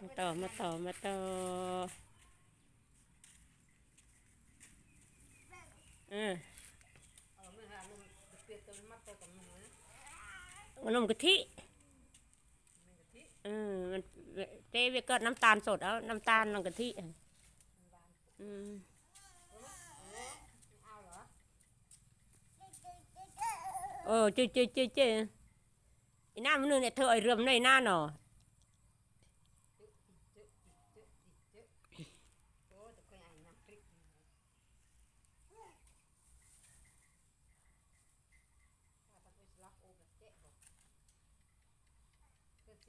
มาต่อมาต่อมาต่อเออเออไม่หาลงเปลี่ยนตัวมัดตัวกับมันนะมันนมกะทิเออมันเต้เวก็น้ำตาลสดเอาน้ำตาลน้ำกะทิอืมเออเอเจ๊เจ๊เจ๊เจ๊ไอ้หน้ามันนึงเนี่ยเธอไอ้เรื่มในหน้าหนอ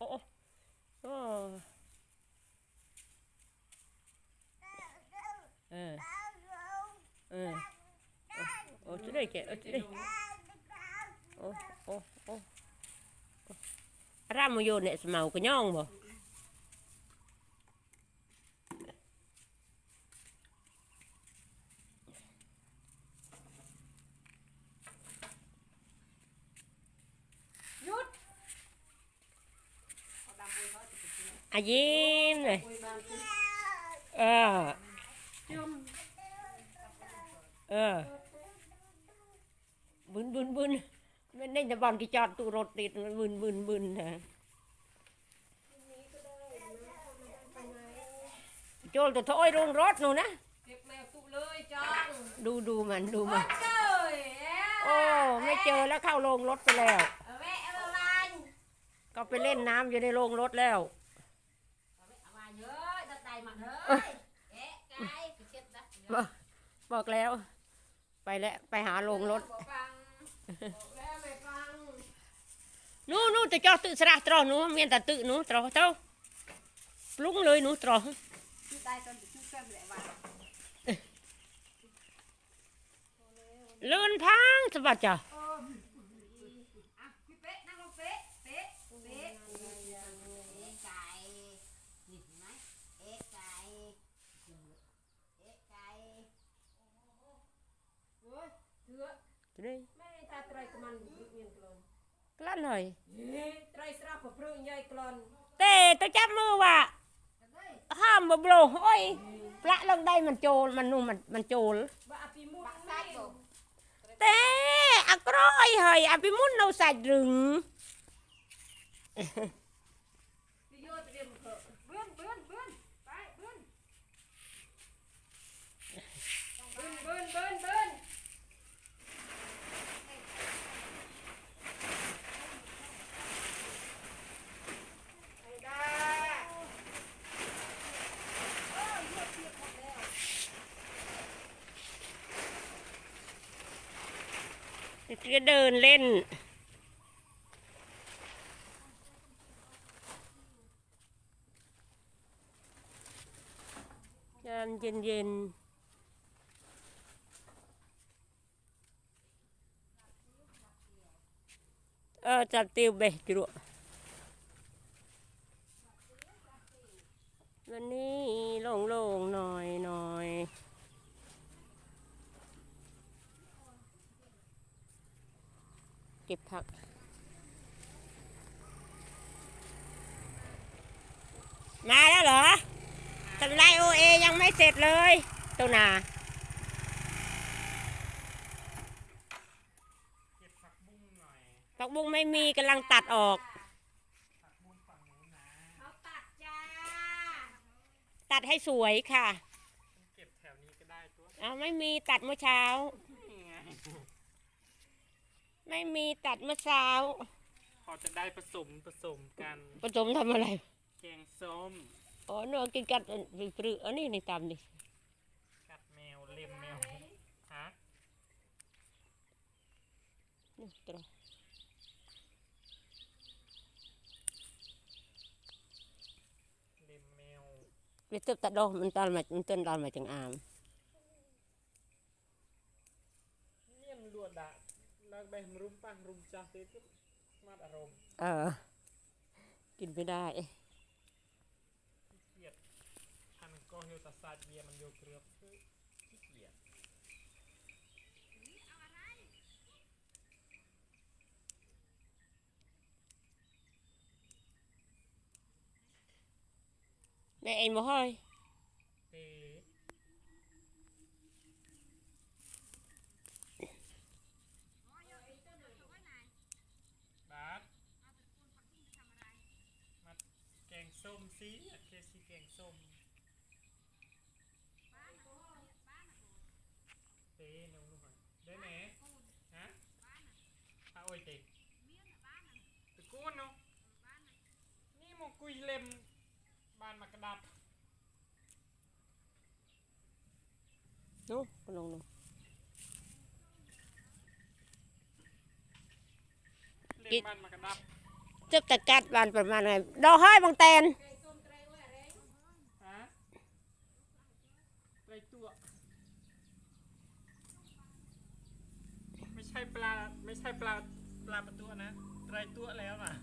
โอ้โอ้โอ้เออเออโอ้จะได้แกโอ้จะได้โอ้โอ้โอ้รามโยเนี่ยสมาวกระย่องบ่ หยุดเอาดำปุยเขาจะไปกิน อายิ้มเลยปุยบางทีเออจุ่มเออบึนบึนบึนมันได้จะบอลที่จอดตู้รถติดมันบึนบึนบึนนะโจลตัวถ้อยลงรถหนูนะเก็บแมวตุเลยจ้องดูดูมันดูมันเจ้ยโอ้ไม่เจอแล้วเข้าโรงรถไปแล้วเอาแม่เอาอะไรก็ไปเล่นน้ำอยู่ในโรงรถแล้ว มันเฮ้ยเอ๊ะไก่ไปเช็ดนะ บอกบอกแล้ว ไปแล้วไปหาโรงรถ บอกฟังบอกแล้วไม่ฟัง หนู้นู้จะจอดตึสระตรอหนูเมียนแต่ตึหนูตรอเจ้าปลุงเลยหนูตรอ ที่ได้ตอนที่เส้นแหละวัน เลื่อนพังสะบัดจ้ะ โอ้อ่ะ หน่อย เฮ้ยไตรสระผักพรึงใหญ่กลอน เต้ตัวจับมือว่ะ เฮ้ย ห้ามบ่โบลโอ้ยพระลงได้มันโจรมันนู่นมันมันโจร ว่าอภิมุตแม่ เต้อักร้อยเฮ้ยอภิมุน จะเดินเล่น ยามเย็นเย็นๆเออจับติวเบจุรวันนี้โล่งๆหน่อยหน่อยเก็บผัก มาแล้วเหรอทำไรโอเอยังไม่เสร็จเลยตัวนาเก็บผักบุ้งหน่อยผักบุ้งไม่มีกำลังตัดออกผักบุ้งฝั่งนู้นนะเขาตัดจ้าตัดให้สวยค่ะ เก็บแถวนี้ก็ได้ตัว เอาไม่มีตัดเมื่อเช้านี่ ไม่มีตัดมื่อเช้า พอจะได้ผสมผสมกันผสมทำอะไร แกงส้ม อ๋อเนื้อกินกัดปรืออันนี้ในตามนี่กัดแมวเล็มแมวฮะนี่ตรงเล็มแมวเวทตัดดอกมันตอนมามันต้นตอนมาจังอามเลี่ยมลวดดา ដាក់នៅបេះរុំប៉ះរុំចាស់ទៀតគឺស្មាត់អារម្មណ៍ អឺกินไม่ได้ เครียดท่านก็យកតែសាច់វាមិនយកគ្រឿងគឺขี้เกียจ แม่เองบ่ห้อย ซีเคซีแกงส้มเต้น้องลูกหอยได้ไหมฮะป้าโอ้ยเต้ตะกูนเนาะนี่มองกุยเล็มบ้านมากระดับดูปลงลงเล็มบ้านมากระดับจับตะกัดบ้านประมาณไหนดอกห้อยบางแตน ตัว ไม่ใช่ปลาไม่ใช่ปลาปลาประตัวนะไรตัวแล้วนะ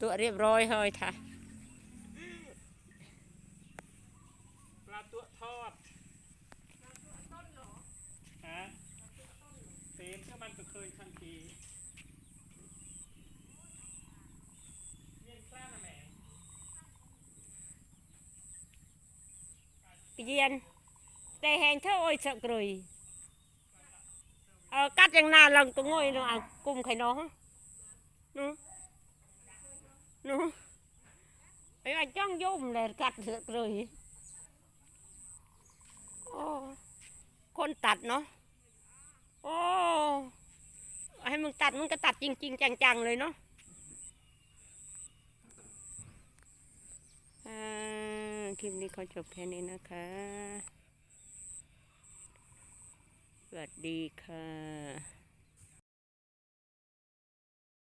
ตัวเรียบร้อยเฮ้ยค่ะปลาตัวทอดต้นเหรอฮะเต็มก็มันก็เคยทันทีเย็น tê hèn thơ ôi sợ cười. Ờ, cắt chẳng nào lần tôi ngồi nó à, cùng khai nó. Nó. Nó. Ấy anh chong dùng là cắt được rồi. Ô con tạt nó. Ô hay mình tạt mình cái tạt chinh chinh chàng chàng เลย nó. À, คลิปนี้ขอจบแค่นี้นะคะ วัสดีค่ะ